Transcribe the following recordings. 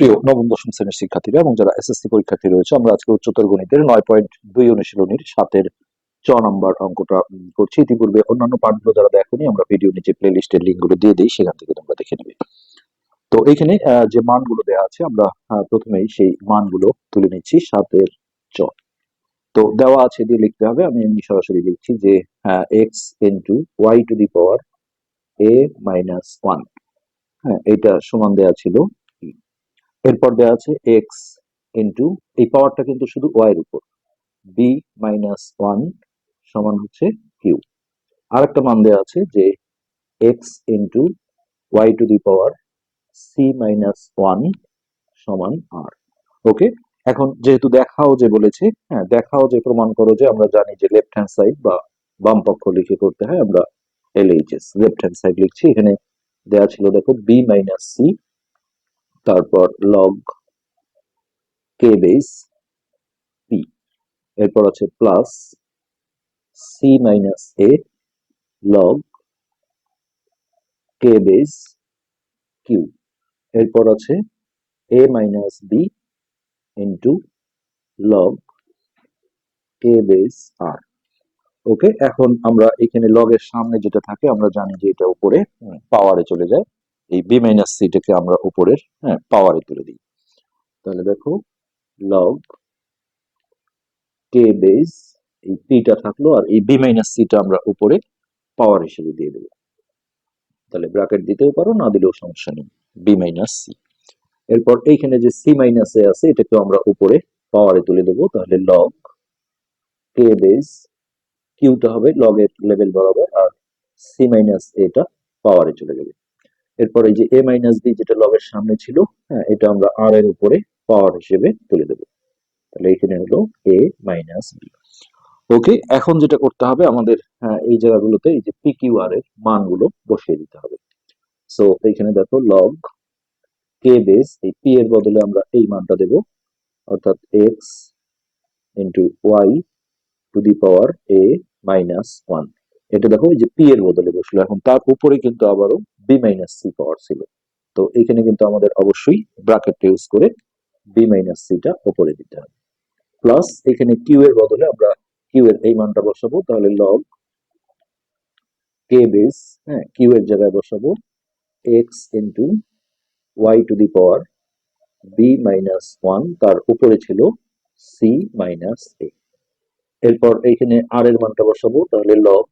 প্রিয় নবম, দশম শ্রেণির শিক্ষার্থীরা এবং যারা এসএসসি পরীক্ষার্থী রয়েছে, আমরা আজকে উচ্চতর গণিতের নয় পয়েন্ট দুই অনুশীলনীর সাতের চ নম্বর অঙ্কটা করছি। ইতিপূর্বে অন্যান্য পাঠগুলো যারা দেখোনি, আমরা ভিডিও নিচে প্লে লিস্টের লিঙ্কগুলো দিয়ে দিই, সেখান থেকে তোমরা দেখে নেবে। তো এখানে যে মানগুলো দেওয়া আছে, আমরা প্রথমেই সেই মানগুলো তুলে নিচ্ছি সাতের চ তো দেওয়া আছে দিয়ে লিখতে হবে, আমি এমনি সরাসরি লিখছি যে x into y to the power a minus one হ্যাঁ এটা সমান দেওয়া ছিল। এরপর দেওয়া আছে এক্স ইন্টু এই পাওয়ারটা কিন্তু শুধু ওয়াই এর উপর। বি মাইনাস ওয়ান সমান হচ্ছে কিউ আর একটা মান দেওয়া আছে যে x into y to the power c minus one সমান আর ওকে এখন যেহেতু দেখাও যে বলেছে হ্যাঁ দেখাও যে প্রমাণ করো যে আমরা জানি যে লেফট হ্যান্ড সাইড বা বাম পক্ষ লিখে করতে হয়, আমরা এলএইচএস লেফট হ্যান্ড সাইড লিখছি। এখানে দেওয়া ছিল, দেখো বি মাইনাস সি তারপর লগ কে বেস পি এরপর আছে plus c minus a log K base q এরপর আছে a minus b into log K base r okay এখন আমরা এখানে লগের সামনে যেটা থাকে, আমরা জানি যে এটা উপরে পাওয়ারে চলে যায়। এই বি মাইনাস সিটাকে আমরা উপরের হ্যাঁ পাওয়ারে তুলে দিই। তাহলে দেখো লগ কে বেস এই পিটা থাকল আর এই বি মাইনাস সিটা আমরা উপরে পাওয়ার হিসেবে দিয়ে দেবো। তাহলে ব্র্যাকেট দিতেও পারো, না দিলেও সমস্যা নেই। বি মাইনাস সি এরপর এইখানে যে সি মাইনাস এ আছে, এটাকে আমরা উপরে পাওয়ারে তুলে দেবো। তাহলে লগ কে বেস কিউটা হবে লগের লেভেল বরাবর, আর সি মাইনাস এটা পাওয়ারে চলে যাবে। এরপর যে এ মাইনাস বি যেটা লগের সামনে ছিল হ্যাঁ এটা আমরা আর এর উপরে পাওয়ার হিসেবে তুলে দেবো। তাহলে এখানে হলো এ মাইনাস বি ওকে এখন যেটা করতে হবে আমাদের হ্যাঁ, এই জায়গাগুলোতে এই যে পি কিউ আর এর মানগুলো বসিয়ে দিতে হবে। সো এইখানে দেখো লগ কে বেস এই পি এর বদলে আমরা এই মানটা দেব অর্থাৎ x into y to the power a minus one এটা দেখো এই যে পি এর বদলে বসল। এখন তার উপরে কিন্তু আবারও বি মাইনাস সি পাওয়ার ছিল। তো এখানে কিন্তু আমাদের অবশ্যই ব্র্যাকেট ইউজ করে বি মাইনাস সিটা উপরে দিতে হবে। প্লাস এখানে কিউ এর বদলে আমরা কিউ এর এই মানটা বসাবো, তাহলে লগ কে বেস হ্যাঁ কিউ এর জায়গায় বসাবো। X into y to the power b minus one তার উপরে ছিল সি মাইনাস এ এরপর এইখানে আর এর মানটা বসাবো, তাহলে লগ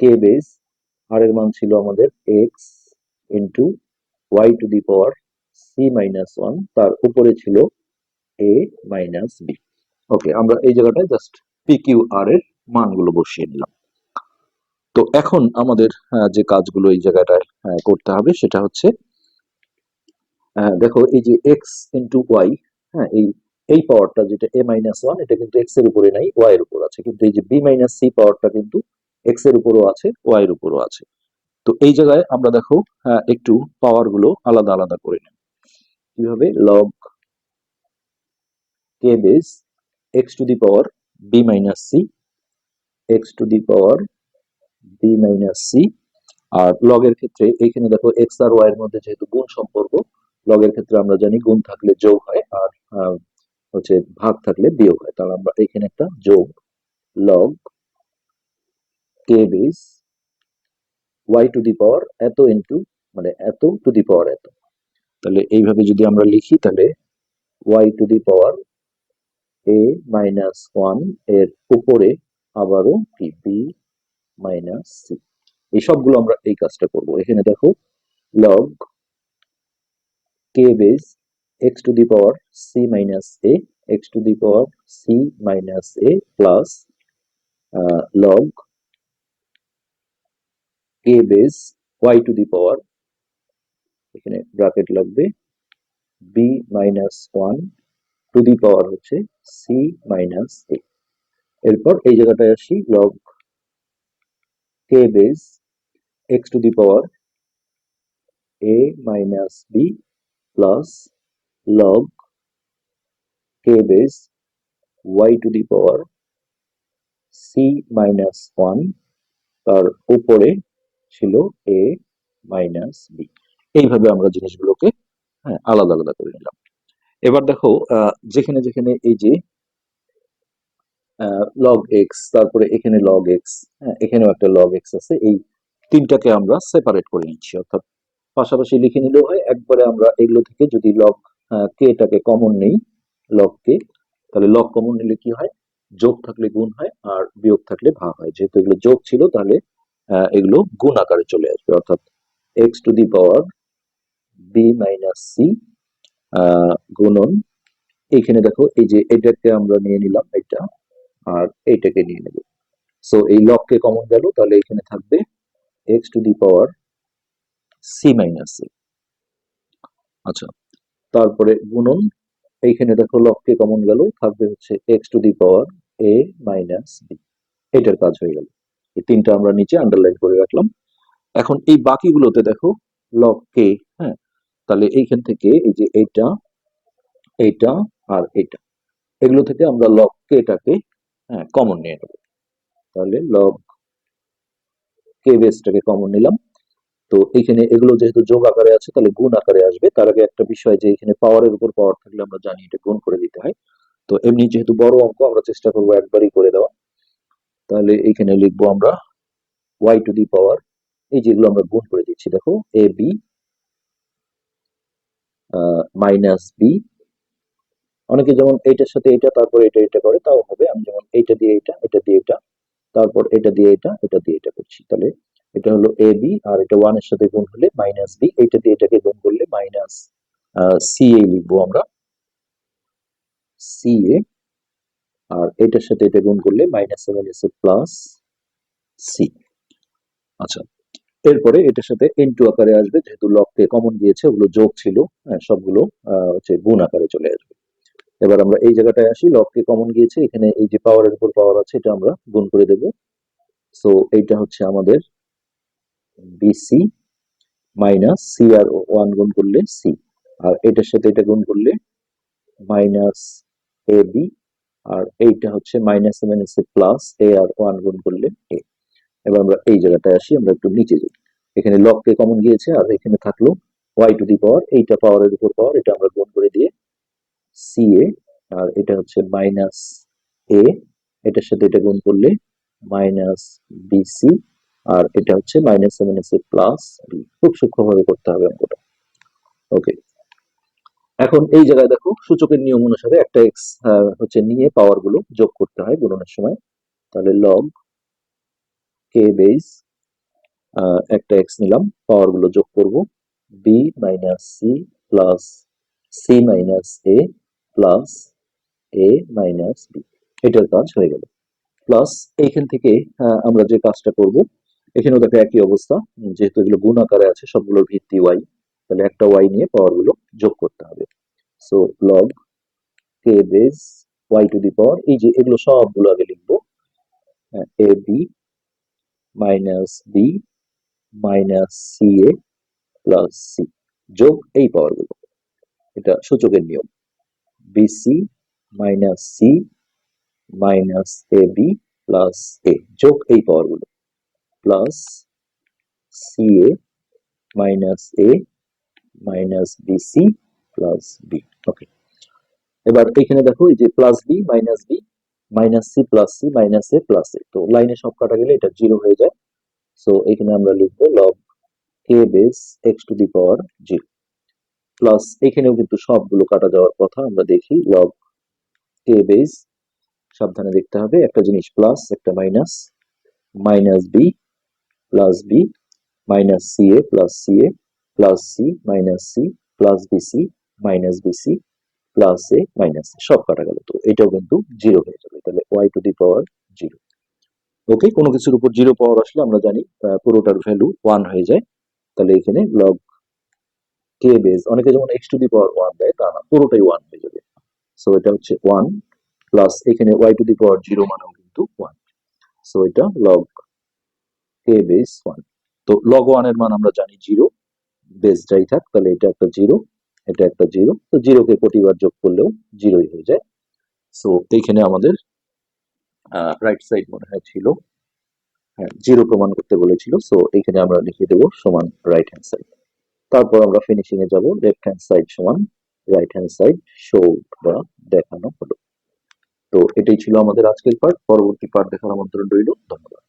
কে বেস আর এর মান ছিল আমাদের x into y to the power c minus one তার উপরে ছিল এ মাইনাস বি ওকে আমরা এই জায়গাটায় জাস্ট পি কিউ আর এর মানগুলো বসিয়ে নিলাম তো এখন আমাদের যে কাজগুলো এই জায়গাটায় করতে হবে সেটা হচ্ছে দেখো এই যে এক্স ইন্টু ওয়াই হ্যাঁ এই এই পাওয়ারটা যেটা এ মাইনাস ওয়ান এটা কিন্তু এক্সের উপরে নাই ওয়াই এর উপর আছে। কিন্তু এই যে বি মাইনাস সি পাওয়ারটা কিন্তু এক্সের উপরও আছে ওয়াই এর উপরও আছে। তো এই জায়গায় আমরা দেখো আহ, একটু পাওয়ারগুলো আলাদা আলাদা করে নেব। কীভাবে? Log K base x to the power b minus c x to the power b minus c আর লগের ক্ষেত্রে এইখানে দেখো এক্স আর ওয়াই এর মধ্যে যেহেতু গুণ সম্পর্ক লগের ক্ষেত্রে আমরা জানি গুণ থাকলে যোগ হয় আর হচ্ছে ভাগ থাকলে বিয়োগ হয়। তাহলে আমরা এখানে একটা যোগ log K base y to the power এত ইন্টু মানে এত টু দি পাওয়ার এত। তাহলে এইভাবে যদি আমরা লিখি, তাহলে y to the power a minus ওয়ানের উপরে আবারও কি? বি মাইনাস সি এই সবগুলো আমরা এই কাজটা করব। এখানে দেখো log K base X to the power C minus A X to the power C minus A plus log K base Y to the power এখানে ব্র্যাকেট লাগবে B minus one to the power হচ্ছে C minus এ এরপর এই জায়গাটায় আসি log K base X to the power A minus B plus log K base Y to the power C minus one তার উপরে ছিল এ মাইনাস বি এইভাবে আমরা জিনিসগুলোকে হ্যাঁ আলাদা আলাদা করে নিলাম। এবার দেখো যেখানে যেখানে এই যে লগ এক্স তারপরে এখানে লগ এক্স এখানেও একটা লগ এক্স আছে। এই তিনটাকে আমরা সেপারেট করে নিচ্ছি। অর্থাৎ পাশাপাশি লিখে নিলেও হয়, একবারে আমরা এগুলো থেকে যদি লগ কেটাকে কমন নেই লগ কে তাহলে লগ কমন নিলে কি হয়? যোগ থাকলে গুণ হয়, আর বিয়োগ থাকলে ভাগ হয়। যেহেতু এগুলো যোগ ছিল, তাহলে এগুলো গুণ আকারে চলে আসবে। অর্থাৎ x to the power b minus c গুণন। এখানে দেখো, এই যে এটাকে আমরা নিয়ে নিলাম এটা, আর এইটাকে নিয়ে নেব। সো এই লগকে কমন গেল তাহলে এখানে থাকবে x to the power c minus c আচ্ছা তারপরে গুণন। এইখানে দেখো লগকে কমন গেল থাকবে হচ্ছে x to the power a minus b এটার কাজ হয়ে গেল। এই তিনটা আমরা নিচে আন্ডারলাইন করে রাখলাম। এখন এই বাকিগুলোতে দেখো লক কে হ্যাঁ? তাহলে এইখান থেকে এই যে এইটা এইটা আর এইটা। এগুলো থেকে আমরা লগ কেটাকে হ্যাঁ কমন নিয়ে নেব। তাহলে লগ কে বেসটাকে কমন নিলাম। তো এখানে এগুলো যেহেতু যোগ আকারে আছে, তাহলে গুণ আকারে আসবে। তার আগে একটা বিষয় যে এখানে পাওয়ারের উপর পাওয়ার থাকলে আমরা জানি এটা গুণ করে দিতে হয়। তো এমনি যেহেতু বড় অঙ্ক, আমরা চেষ্টা করব একবারই করে দেওয়া তাহলে এখানে লিখব আমরা ওয়াই টু দি পাওয়ার এই যেগুলো আমরা গুণ করে দিচ্ছি, দেখো এ বি মাইনাস বি অনেকে যেমন এইটার সাথে এটা তারপর এটা এটা করে, তাও হবে। আমি যেমন এইটা দিয়ে এটা এটা দিয়ে এটা, তারপর এটা দিয়ে এটা এটা দিয়ে এটা করছি। তাহলে এটা হলো এ বি আর এটা ওয়ানের সাথে গুণ হলে মাইনাস বি এইটা দিয়ে এটাকে গুণ করলে মাইনাস সি এ লিখব আমরা। সি এ আর এটার সাথে এটা গুণ করলে minus seven s plus c আচ্ছা এরপরে এটার সাথে ইনটু আকারে আসবে, যেহেতু লককে কমন দিয়েছে, ওগুলো যোগ ছিল হ্যাঁ সবগুলো হচ্ছে গুণ আকারে চলে আসবে। এবার আমরা এই জায়গাটায় আসি লককে কমন গিয়েছে এখানে এই যে পাওয়ারের উপর পাওয়ার আছে, এটা আমরা গুণ করে দেব। সো এইটা হচ্ছে আমাদের বিসি মাইনাস সি আর ওয়ান গুণ করলে সি আর এটার সাথে এটা গুণ করলে মাইনাস এ বি আর এইটা হচ্ছে minus seven s plus a R one গুণ করলে এ এবার আমরা এই জায়গাটায় আসি, আমরা একটু নিচে যাই। এখানে লককে কমন গিয়েছে, আর এখানে থাকল ওয়াই টু দি পাওয়ার এইটা পাওয়ারের উপর পাওয়ার এটা আমরা গুণ করে দিয়ে সি এ আর এটা হচ্ছে মাইনাস এ এটার সাথে এটা গুণ করলে মাইনাস বিসি আর এটা হচ্ছে minus seven s plus b খুব সূক্ষ্মভাবে করতে হবে অঙ্কটা। ওকে এখন এই জায়গায় দেখো সূচকের নিয়ম অনুসারে একটা এক্স হচ্ছে নিয়ে পাওয়ারগুলো যোগ করতে হয় গুণনের সময়। তাহলে লগ কে বেস একটা এক্স নিলাম পাওয়ারগুলো যোগ করব b minus c plus c minus a plus a minus b এটার কাজ হয়ে গেল। প্লাস এইখান থেকে আমরা যে কাজটা করব, এখানেও দেখো একই অবস্থা, যেহেতু এগুলো গুণ আকারে আছে, সবগুলোর ভিত্তি ওয়াই তাহলে একটা ওয়াই নিয়ে পাওয়ারগুলো যোগ করতে হবে। So log K base y to the power এই যে এগুলো সবগুলো আগে লিখব। A b minus b minus c a plus c যোগ এই পাওয়ারগুলো। এটা সূচকের নিয়ম। Bc minus c minus a b plus a যোগ এই পাওয়ারগুলো। Plus c a minus a minus bc plus b okay এবার এখানে দেখো, এই যে plus b minus b minus c plus c minus a plus a তো লাইনে সব কাটা গেলে এটা জিরো হয়ে যায়। সো এখানে আমরা লিখব log K base x to the power zero plus এখানেও কিন্তু সবগুলো কাটা যাওয়ার কথা আমরা দেখি লগ কে বেস সাবধানে দেখতে হবে। একটা জিনিস প্লাস একটা minus minus b plus b minus c a plus c a plus c minus c plus bc minus bc plus a minus a সব কাটা গেল। তো এটাও কিন্তু জিরো হয়ে যাবে। তাহলে y to the power zero okay কোনো কিছুর উপর জিরো পাওয়ার আসলে আমরা জানি পুরোটার ভ্যালু ওয়ান হয়ে যায়। তাহলে এখানে লগ কে বেস অনেকে যেমন x to the power one দেয়, তা না, পুরোটাই ওয়ান হয়ে যাবে। সো এটা হচ্ছে ওয়ান প্লাস এখানে y to the power zero মানেও কিন্তু ওয়ান সো এটা লগ কে বেস ওয়ান তো লগ ওয়ানের মান আমরা জানি জিরো বেস যাই থাক, তাহলে এটা একটা জিরো এটা একটা জিরো তো জিরোকে প্রতিবার যোগ করলেও জিরোই হয়ে যায়। সো এইখানে আমাদের রাইট সাইড মনে হয় ছিল। হ্যাঁ জিরো প্রমাণ করতে বলেছিল। সো এইখানে আমরা লিখে দেবো সমান রাইট হ্যান্ড সাইড তারপর আমরা ফিনিশিং এ যাব লেফট হ্যান্ড সাইড সমান রাইট হ্যান্ড সাইড শো বা দেখানো হলো। তো, এটাই ছিল আমাদের আজকের পার্ট পরবর্তী পার্ট দেখার আমন্ত্রণ রইল। ধন্যবাদ।